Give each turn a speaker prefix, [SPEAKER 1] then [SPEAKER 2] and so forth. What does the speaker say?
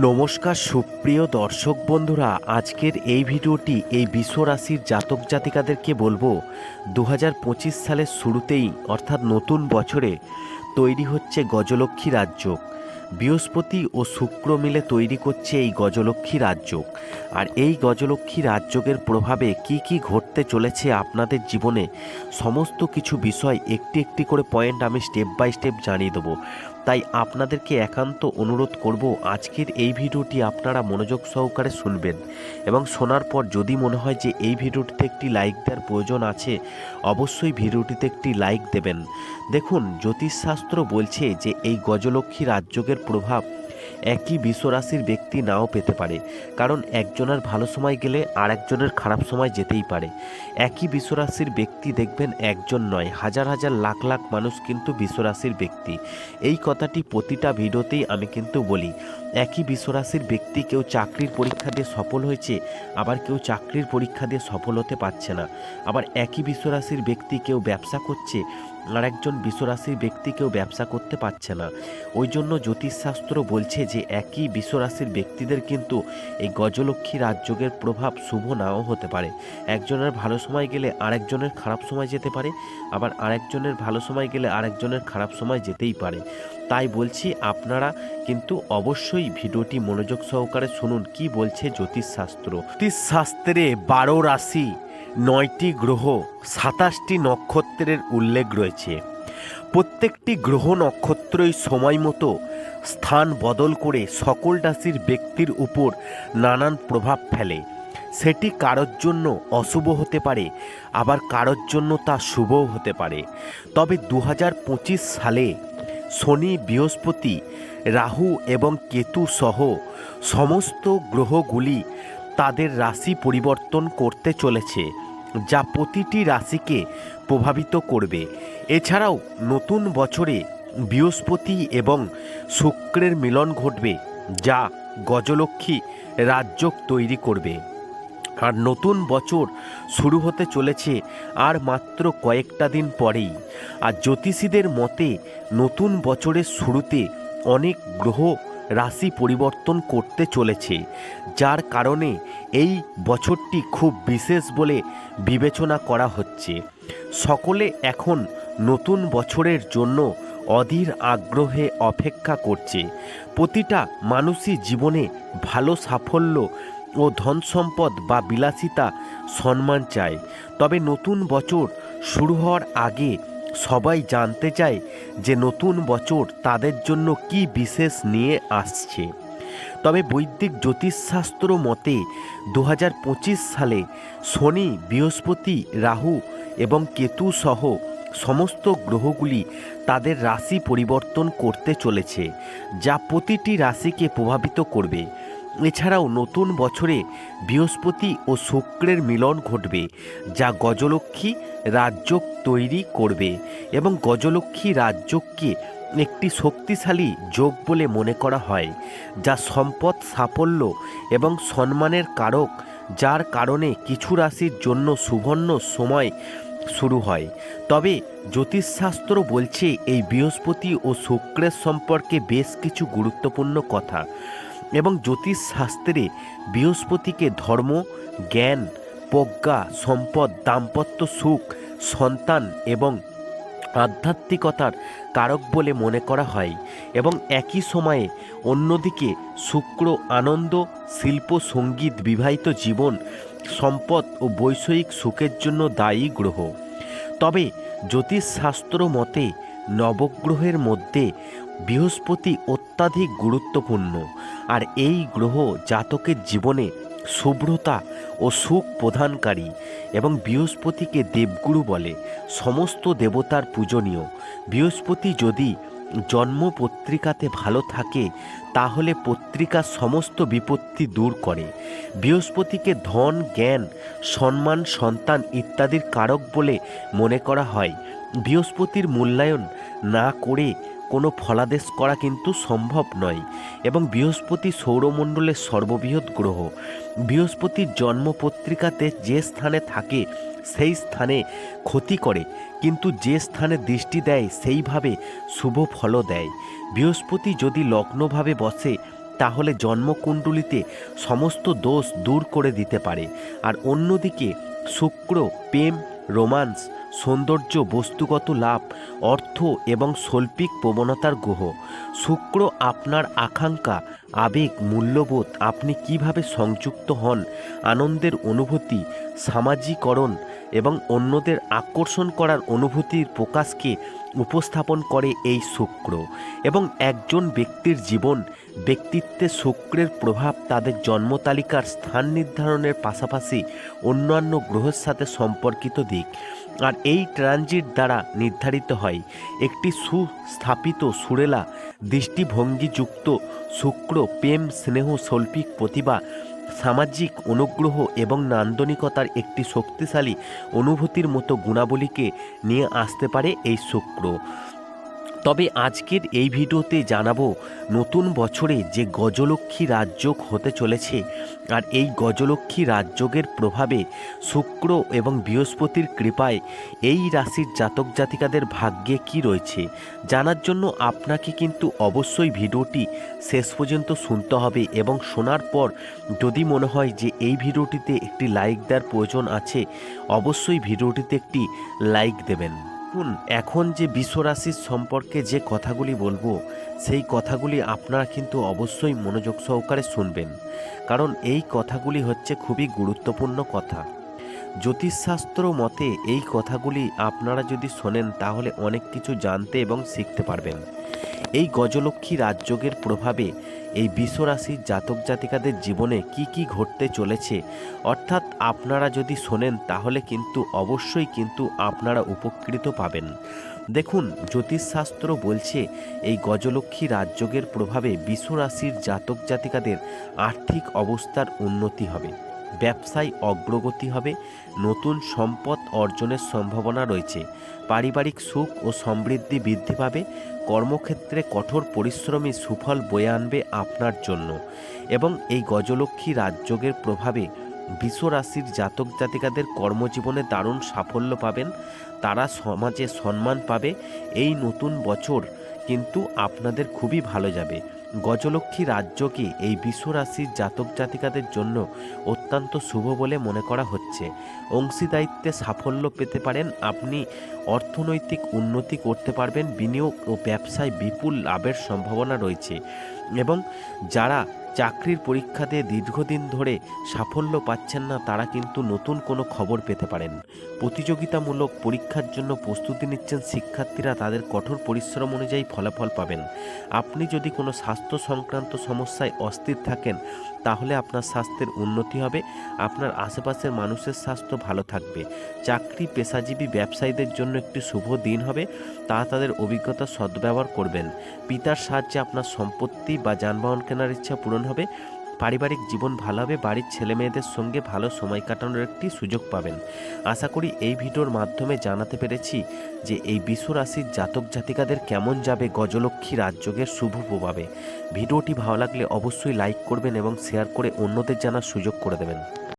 [SPEAKER 1] নমস্কার সুপ্রিয় দর্শক বন্ধুরা, আজকের এই ভিডিওটি এই বিশ্ব রাশির জাতক জাতিকাদেরকে বলব দু সালের শুরুতেই, অর্থাৎ নতুন বছরে, তৈরি হচ্ছে গজলক্ষ্মী রাজ্য। বৃহস্পতি ও শুক্র মিলে তৈরি করছে এই গজলক্ষ্মী রাজ্য। আর এই গজলক্ষ্মী রাজ্যের প্রভাবে কি কি ঘটতে চলেছে আপনাদের জীবনে, সমস্ত কিছু বিষয় একটি একটি করে পয়েন্ট আমি স্টেপ বাই স্টেপ জানিয়ে দেবো। তাই আপনাদেরকে একান্ত অনুরোধ করব আজকের এই ভিডিওটি আপনারা মনোযোগ সহকারে শুনবেন এবং শোনার পর যদি মনে হয় যে এই ভিডিওটিতে একটি লাইক দেওয়ার প্রয়োজন আছে, অবশ্যই ভিডিওটিতে একটি লাইক দেবেন। দেখুন, জ্যোতিষশাস্ত্র বলছে যে এই গজলক্ষ্মী রাজযোগের প্রভাব একই বিশ্বরাশির ব্যক্তি নাও পেতে পারে, কারণ একজনের ভালো সময় গেলে আর একজনের খারাপ সময় যেতেই পারে। একই বিশ্বরাশির ব্যক্তি দেখবেন একজন নয়, হাজার হাজার লাখ লাখ মানুষ কিন্তু বিশ্বরাশির ব্যক্তি। এই কথাটি প্রতিটা ভিডিওতেই আমি কিন্তু বলি। একই বিশ্বরাশির ব্যক্তি কেউ চাকরির পরীক্ষা দিয়ে সফল হয়েছে, আবার কেউ চাকরির পরীক্ষা দিয়ে সফল হতে পারছে না। আবার একই বিশ্বরাশির ব্যক্তি কেউ ব্যবসা করছে, আর একজন বিশ্বরাশির ব্যক্তি কেউ ব্যবসা করতে পারছে না। ওই জন্য জ্যোতিষশাস্ত্র বলছে যে, একই বিশ্বরাশির ব্যক্তিদের কিন্তু এই গজলক্ষ্মী রাজযোগের প্রভাব শুভ নাও হতে পারে। একজনের ভালো সময় গেলে আরেকজনের খারাপ সময় যেতে পারে, আবার আরেকজনের ভালো সময় গেলে আরেকজনের খারাপ সময় যেতেই পারে। তাই বলছি আপনারা কিন্তু অবশ্যই ভিডিওটি মনোযোগ সহকারে শুনুন, কি বলছে জ্যোতিষশাস্ত্র। জ্যোতিষশাস্ত্রে বারো রাশি, নয়টি গ্রহ, সাতাশটি নক্ষত্রের উল্লেখ রয়েছে। প্রত্যেকটি গ্রহ নক্ষত্রই সময় মতো স্থান বদল করে সকল রাশির ব্যক্তির উপর নানান প্রভাব ফেলে। সেটি কারোর জন্য অশুভ হতে পারে, আবার কারোর জন্য তা শুভও হতে পারে। তবে দু হাজার পঁচিশ সালে শনি, বৃহস্পতি, রাহু এবং কেতু সহ সমস্ত গ্রহগুলি তাদের রাশি পরিবর্তন করতে চলেছে, যা প্রতিটি রাশিকে প্রভাবিত করবে। এছাড়াও নতুন বছরে বৃহস্পতি এবং শুক্রের মিলন ঘটবে, যা গজলক্ষ্মী রাজযোগ তৈরি করবে। আর নতুন বছর শুরু হতে চলেছে আর মাত্র কয়েকটা দিন পরেই। আর জ্যোতিষীদের মতে, নতুন বছরের শুরুতে অনেক গ্রহ রাশি পরিবর্তন করতে চলেছে, যার কারণে এই বছরটি খুব বিশেষ বলে বিবেচনা করা হচ্ছে। সকলে এখন নতুন বছরের জন্য অধীর আগ্রহে অপেক্ষা করছে। প্রতিটা মানুষই জীবনে ভালো সাফল্য ও ধন সম্পদ বা বিলাসিতা সম্মান চায়। তবে নতুন বছর শুরু হওয়ার আগে সবাই জানতে চায় যে নতুন বছর তাদের জন্য কি বিশেষ নিয়ে আসছে। তবে বৈদিক জ্যোতিষশাস্ত্র মতে দু হাজার পঁচিশ সালে শনি, বৃহস্পতি, রাহু এবং কেতু সহ সমস্ত গ্রহগুলি তাদের রাশি পরিবর্তন করতে চলেছে, যা প্রতিটি রাশিকে প্রভাবিত করবে। এছাড়াও নতুন বছরে বৃহস্পতি ও শুক্রের মিলন ঘটবে, যা গজলক্ষ্মী রাজযোগ তৈরি করবে এবং গজলক্ষ্মী রাজযোগকে একটি শক্তিশালী যোগ বলে মনে করা হয়, যা সম্পদ, সাফল্য এবং সম্মানের কারক, যার কারণে কিছু রাশির জন্য সুবর্ণ সময় শুরু হয়। তবে জ্যোতিষশাস্ত্র বলছে, এই বৃহস্পতি ও শুক্রের সম্পর্কে বেশ কিছু গুরুত্বপূর্ণ কথা। এবং জ্যোতিষশাস্ত্রে বৃহস্পতিকে ধর্ম, জ্ঞান, প্রজ্ঞা, সম্পদ, দাম্পত্য সুখ, সন্তান এবং আধ্যাত্মিকতার কারক বলে মনে করা হয় এবং একই সময়ে অন্যদিকে শুক্র আনন্দ, শিল্প, সংগীত, বিবাহিত জীবন, সম্পদ ও বৈষয়িক সুখের জন্য দায়ী গ্রহ। তবে জ্যোতিষশাস্ত্র মতে নবগ্রহের মধ্যে বৃহস্পতি অত্যাধিক গুরুত্বপূর্ণ, আর এই গ্রহ জাতকের জীবনে শুভ্রতা ও সুখ প্রদানকারী এবং বৃহস্পতিকে দেবগুরু বলে সমস্ত দেবতার পূজনীয়। বৃহস্পতি যদি জন্ম পত্রিকাতে ভালো থাকে, তাহলে পত্রিকার সমস্ত বিপত্তি দূর করে। বৃহস্পতিকে ধন, জ্ঞান, সম্মান, সন্তান ইত্যাদির কারক বলে মনে করা হয়। বৃহস্পতির মূল্যায়ন না করে ফলাদেশ করা কিন্তু সম্ভব নয় এবং বৃহস্পতি সৌরমণ্ডলের সর্ববৃহৎ গ্রহ। বৃহস্পতির জন্ম পত্রিকাতে যে স্থানে থাকে, সেই স্থানে ক্ষতি করে, কিন্তু যে স্থানে দৃষ্টি দেয়, সেইভাবে শুভ ফলও দেয়। বৃহস্পতি যদি লগ্নভাবে বসে, তাহলে জন্মকুণ্ডলিতে সমস্ত দোষ দূর করে দিতে পারে। আর অন্যদিকে, শুক্র, প্রেম, রোমান্স সৌন্দর্য, বস্তুগত লাভ, অর্থ এবং শৈল্পিক প্রবণতার গ্রহ শুক্র আপনার আকাঙ্ক্ষা, আবেগ, মূল্যবোধ, আপনি কীভাবে সংযুক্ত হন, আনন্দের অনুভূতি, সামাজিকরণ এবং অন্যদের আকর্ষণ করার অনুভূতির প্রকাশকে উপস্থাপন করে এই শুক্র এবং একজন ব্যক্তির জীবন, ব্যক্তিত্বে শুক্রের প্রভাব তাদের জন্মতালিকার স্থান নির্ধারণের পাশাপাশি অন্যান্য গ্রহের সাথে সম্পর্কিত দিক। আর এই ট্রানজিট দ্বারা নির্ধারিত হয়। একটি সুস্থাপিত সুরেলা, দৃষ্টিভঙ্গিযুক্ত, শুক্র, প্রেম, স্নেহ, শৈল্পিক প্রতিভা, সামাজিক অনুগ্রহ এবং নান্দনিকতার একটি শক্তিশালী অনুভূতির মতো গুণাবলীকে নিয়ে আসতে পারে এই শুক্র। তবে আজকের এই ভিডিওতে জানাব নতুন বছরে যে গজলক্ষ্মী রাজযোগ হতে চলেছে আর এই গজলক্ষ্মী রাজযোগের প্রভাবে শুক্র এবং বৃহস্পতির কৃপায় এই রাশির জাতক জাতিকাদের ভাগ্যে কি রয়েছে জানার জন্য আপনাকে কিন্তু অবশ্যই ভিডিওটি শেষ পর্যন্ত শুনতে হবে এবং শোনার পর যদি মনে হয় যে এই ভিডিওটিতে একটি লাইক দেওয়ার প্রয়োজন আছে, অবশ্যই ভিডিওটিতে একটি লাইক দেবেন। দেখুন, এখন যে বিশ্বরাশির সম্পর্কে যে কথাগুলি বলব, সেই কথাগুলি আপনারা কিন্তু অবশ্যই মনোযোগ সহকারে শুনবেন। কারণ এই কথাগুলি হচ্ছে খুবই গুরুত্বপূর্ণ কথা। জ্যোতিষশাস্ত্র মতে এই কথাগুলি আপনারা যদি শোনেন, তাহলে অনেক কিছু জানতে এবং শিখতে পারবেন। এই গজলক্ষ্মী রাজযোগের প্রভাবে এই বিশ্বরাশির জাতক জাতিকাদের জীবনে কি কি ঘটতে চলেছে? অর্থাৎ আপনারা যদি শোনেন, তাহলে কিন্তু অবশ্যই কিন্তু আপনারা উপকৃত পাবেন। দেখুন, জ্যোতিষশাস্ত্র বলছে, এই গজলক্ষ্মী রাজযোগের প্রভাবে বিশ্বরাশির জাতক জাতিকাদের আর্থিক অবস্থার উন্নতি হবে, ব্যবসায় অগ্রগতি হবে, নতুন সম্পদ অর্জনের সম্ভাবনা রয়েছে, পারিবারিক সুখ ও সমৃদ্ধি বৃদ্ধি পাবে কর্মক্ষেত্রে কঠোর পরিশ্রমী সুফল বয়ে আনবে আপনার জন্য এবং এই গজলক্ষ্মী রাজযোগের প্রভাবে বিশ্বরাশির জাতক জাতিকাদের কর্মজীবনে দারুণ সাফল্য পাবেন। তারা সমাজে সম্মান পাবে। এই নতুন বছর কিন্তু আপনাদের খুবই ভালো যাবে। গজলক্ষ্মী রাজ্যকে এই বিশ্বরাশির জাতক জাতিকাদের জন্য অত্যন্ত শুভ বলে মনে করা হচ্ছে? অংশীদায়িত্বে সাফল্য পেতে পারেন আপনি, অর্থনৈতিক উন্নতি করতে পারবেন, বিনিয়োগ ও ব্যবসায় বিপুল লাভের সম্ভাবনা রয়েছে। এবং যারা চাকরির পরীক্ষাতে দীর্ঘদিন ধরে সাফল্য পাচ্ছেন না তারা কিন্তু নতুন কোনো খবর পেতে পারেন। প্রতিযোগিতামূলক পরীক্ষার জন্য প্রস্তুতি নিচ্ছেন শিক্ষার্থীরা তাদের কঠোর পরিশ্রম অনুযায়ী ফলাফল পাবেন। আপনি যদি কোনো স্বাস্থ্য সংক্রান্ত সমস্যায় অস্থির থাকেন তাহলে আপনার স্বাস্থ্যের উন্নতি হবে, আপনার আশেপাশের মানুষের স্বাস্থ্য ভালো থাকবে। চাকরি পেশাজীবী ব্যবসায়ীদের জন্য একটি শুভ দিন হবে, তা তাদের অভিজ্ঞতা সদ্ব্যবহার করবেন। পিতার সাহায্যে আপনার সম্পত্তি বা যানবাহন কেনার ইচ্ছা পূরণ হবে পারিবারিক জীবন ভালো হবে, বাড়ির ছেলে মেয়েদের সঙ্গে ভালো সময় কাটানোর একটি সুযোগ পাবেন। আশা করি এই ভিডিওর মাধ্যমে জানাতে পেরেছি যে এই বিশ্বরাশির জাতক জাতিকাদের কেমন যাবে গজলক্ষ্মী রাজযোগের শুভ প্রভাবে। ভিডিওটি ভালো লাগলে অবশ্যই লাইক করবেন এবং শেয়ার করে অন্যদের জানার সুযোগ করে দেবেন।